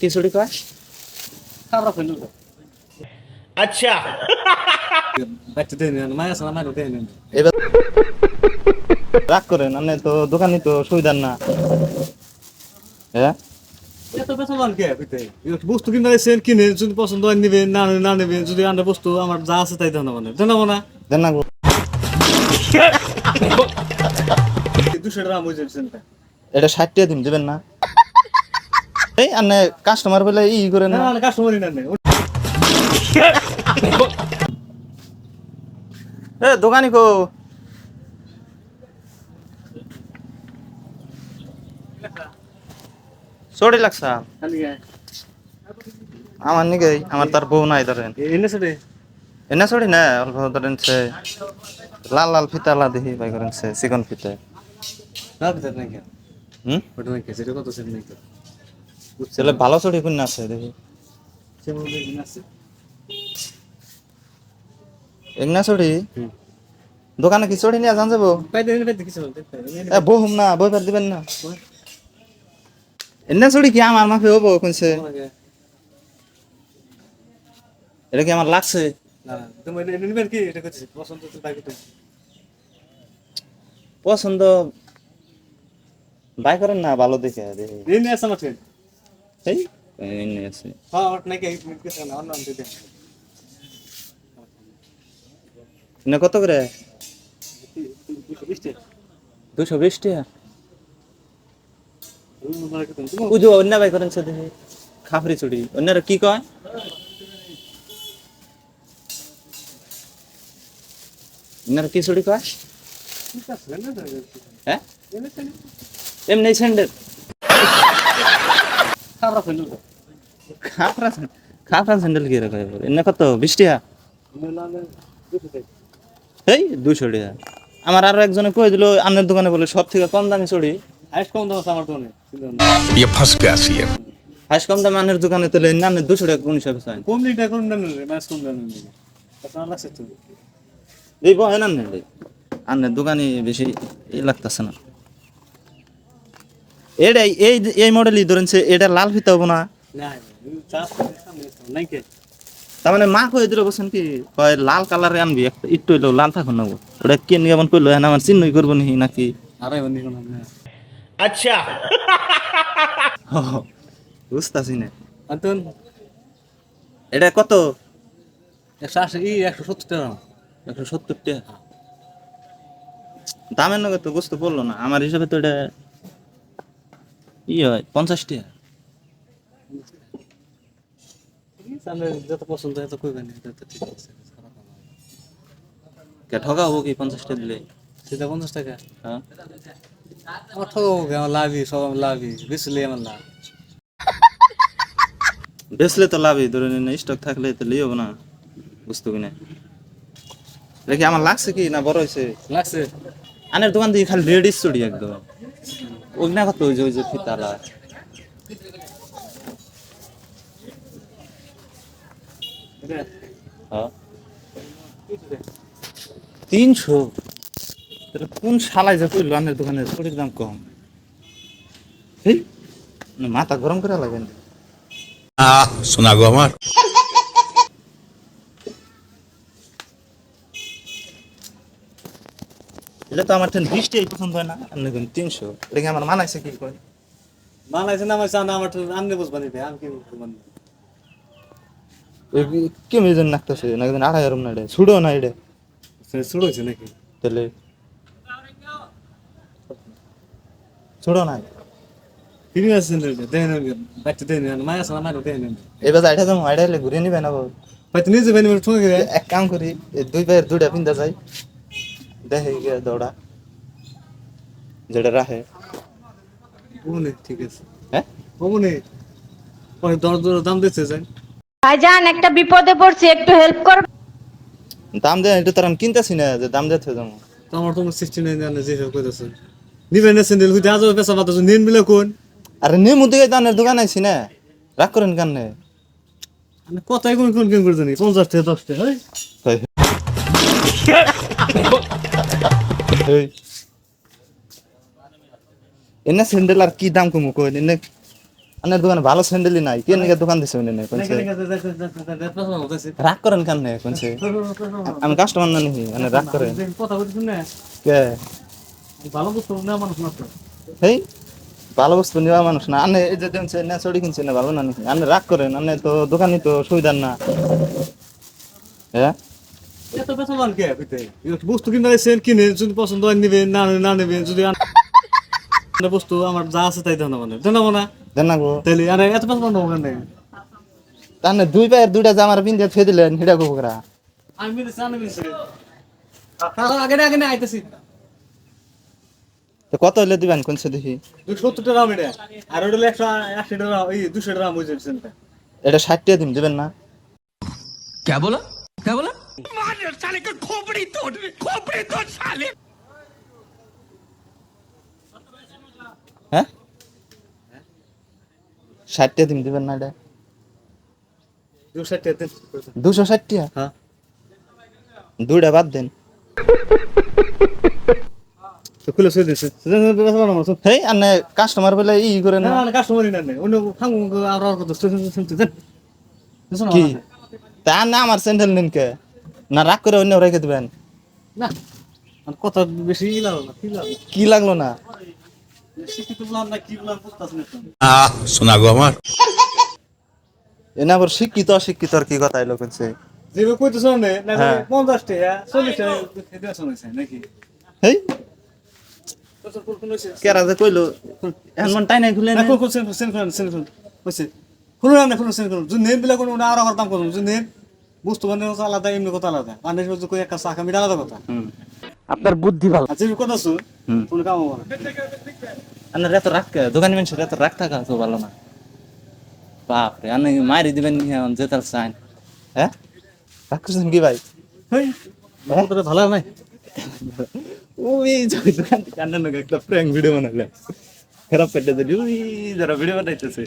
খিচুড়ি কয় খাবার ফেলু আচ্ছা। এবার রাগ করেন না তো দোকানে তো সুবিধার না। হ্যাঁ? বস্তু কিনবেন কিনে যদি পছন্দ হয় নেবেন না না নেবেন যদি আন্ডা বস্তু আমার যা আছে তাই দেন মানে দেন না দেন না দুশো টাকা এটা ষাট টাকা দিন দেবেন না। এই আপনি কাস্টমার বলে ই করে না। না কাস্টমারই না এ দোকানি কো। চড়ি লাগছা আমার নিকে আমার তার বউ নাই ধরেন। এনে সেটে এনে চড়ি না অল্প ধরেন সে লাল লাল ফিতা লা দেখি বাই করেন সে চিকন ফিতা। না ভিতর নাই কে হুম? ওটা নাই কে সেটা কত সেট নাই কে ছেলে ভালো চড়ি কোন আছে দেখি। এগনা চড়ি দোকানে কি চড়ি নিয়ে জান যাব? বহুম না বই পার দিবেন না। এনে চড়ি কি আমার মাফে হব কোনছে এটা কি আমার লাগছে? পছন্দ বাই করেন না ভালো দেখে দেখি এনে আছে আমার ট্রেন এই এনে আছে হ্যাঁ ওটা নাই কে না অন্য দিতে এনে কত করে? দুশো বিশ টাকা। দুশো বিশ টাকা করতেন অন্য বাই করেন সে খাফরি চুড়ি অন্যরা কি কয়? অন্যরা কি চুড়ি কয়? হ্যাঁ? এমনি স্যান্ডেল খাপরা স্যান্ডেল কি এনে কত? এই দুশো টাকা। আমার আরও একজনে কয়ে দিল আমের দোকানে বলে সব থেকে কম দামি চড়ি দোকানে। কোন কোন দাম দোকানে বেশি লাগতেছে না। এটাই এই এই মডেলই ধরেন এটা লাল ফিতে হব না। তার মানে মা কয়ে দিল বলছেন কি কয় লাল কালারে আনবি একটা একটু হইল লাল থাকুন না ওটা কেন এমন করল হ্যাঁ আমার চিহ্নই করব নি নাকি? আচ্ছা। বুঝতেছি না। আন্তন এটা কত? একশো আশি ই একশো সত্তর টাকা। একশো সত্তর টাকা। দামের নগে তো বুঝতে পারল না। আমার হিসাবে তো এটা ই হয় পঞ্চাশ টাকা যত পছন্দ হয় কইবেন। কে ঠকা হব। কি পঞ্চাশ টাকা দিলে? সেটা পঞ্চাশ টাকা? হ্যাঁ। আমার ঠকাবো কি? আমার লাভই সব আমার লাভই বেশি আমার লাভ। বেচলে তো লাভই ধরে নিন স্টক থাকলে তো লিও না বুঝতে না। দেখি আমার লাগছে কি না বড় হয়েছে? লাগছে। আনের দোকান থেকে খালি লেডিস চুড়ি একদম। ওই না কত ওই যে ওই ফিতালা হ্যাঁ। তিনশো? কোন সালাই যা তুই লোনের দোকানে ছড়ির দাম কম? মাথা গরম করে লাগেন। শোনা গো আমার। এটা তো আমার ঠেন বৃষ্টি পছন্দ হয় না। আপনি কোন তিনশো? এটা কি আমার মানাইছে কি কয়? বাংলাদেশে নাম আছে আমার তো আনলে বুঝবান দিতে আমি কি বুঝবান ওই কি- মেজন নাকতেছে? না একদিন আড়াই আরম না এটা ছুড়ো না এটা। শুরু হয়েছে নাকি? তাহলে? ছুড়ো না ফিরে আসছেন দেন বাচ্চা দেন মায় আছে না মায় দেন এবার আইটা যাব আইটা হলে ঘুরে নিবে না বাবু এক কাম করি দুই পায়ের দুইটা পিন্দা যাই দেখে গিয়ে দৌড়া যেটা রাখে ওমনে ঠিক আছে হ্যাঁ ওমনে পরে দর দর দাম দিতে যায় ভাইজান একটা বিপদে পড়ছি একটু হেল্প কর দাম দেয় এটা তার আমি কিনতেছি না যে দাম দিতে যাব তো আমার তোমার সিক্সটি নাইন জানে যে সব কইতাছে নিবেন না স্যান্ডেল হইতে আজও পেশা নিন বিলে কোন আরে নে মুদি দানের দোকান আইছি না রাগ করেন আমি কথাই কোন কোন কোন করে জানি পঞ্চাশ টাকা দশ টাকা এনে স্যান্ডেল আর কি দাম কমু কই? এনে আনের দোকানে ভালো স্যান্ডেলই নাই। কেন কে দোকান দিছে নাই? কোনছে রাগ করেন কেন নে কোনছে আমি কাস্টমার না নিহি মানে রাগ করেন। কথা বলছিস না কে? ভালো বস্তু না মানুষ মাত্র হেই, ভালো বস্তু নেওয়া মানুষ না। আনে এই যে দেনছে না চড়ি কিনছে না ভালো না নাকি? আনে রাগ করেন। আনে তো দোকানই তো সুবিধার না। হ্যাঁ? এত কে বস্তু কিনা দিয়েছেন কিনে যদি পছন্দ হয় নিবেন না না নেবেন যদি বস্তু আমার যা আছে তাই মানে। দেন না দেন না গো। আরে এত তাহলে দুই পায়ের দুইটা জামার পিন্ধে থুয়ে দিলেন হিডা কুকুরা আমি আগে আগে না আইতেছি। তো কত হলে দিবেন কোনছে দেখি? দুশো সত্তর টাকা এটা আর ওটা হলো একশো আশি টাকা এই দুশো টাকা সেন্টটা এটা। ষাট টাকা দিন দিবেন না? क्या बोला क्या बोला হ্যাঁ ষাট টাকা দিন দিবেন না এটা দুশো ষাট টাকা দেন। দুশো ষাট টাকা হ্যাঁ দুইটা বাদ দেন তো খুলে সই দিয়েছে বেচা বান আমার হেই আনে কাস্টমার বলে ই করে না না না কাস্টমারই না নেই অন্য ফাঙ্গু আর আর কত শুনতে দেন বুঝছো না? কি তা না আমার স্যান্ডেল নিন কে না রাগ করে অন্য রেখে দিবেন। না। কথা বেশি ই লাগল না কি লাগল? কি লাগল না? শিক্ষিত বললাম না কি বললাম বুঝতেছি না তো। আহ শোনা গো আমার। এনে আবার শিক্ষিত অশিক্ষিত আর কি কথা এলো না হ্যাঁ। পঞ্চাশ টাকা চল্লিশ টাকা খেতে শুনেছে নাকি? হেই? কেরা যে কইলো? এমন টাই নাই খুলে না বুঝতে পারেন কথা আলাদা এমনি কথা আলাদা। মানুষ বলছে কই একটা শাখা মিটা আলাদা কথা। আপনার বুদ্ধি ভালো। আচ্ছা এই কথা শুন। কোনো কাম হবে না। রাগ কে? দোকানি মানুষের এত রাগ থাকা তো ভালো না। বাপরে আনে মারি দিবেন নি এখন যেতার চাইন। হ্যাঁ? রাগ করছেন কি ভাই? হেই কথাটা ভালো নাই ওই যে ওই দোকান থেকে নাকি? একটা প্র্যাঙ্ক ভিডিও বানালে খারাপ পেটে দিলি ওই যারা ভিডিও বানাইতেছে।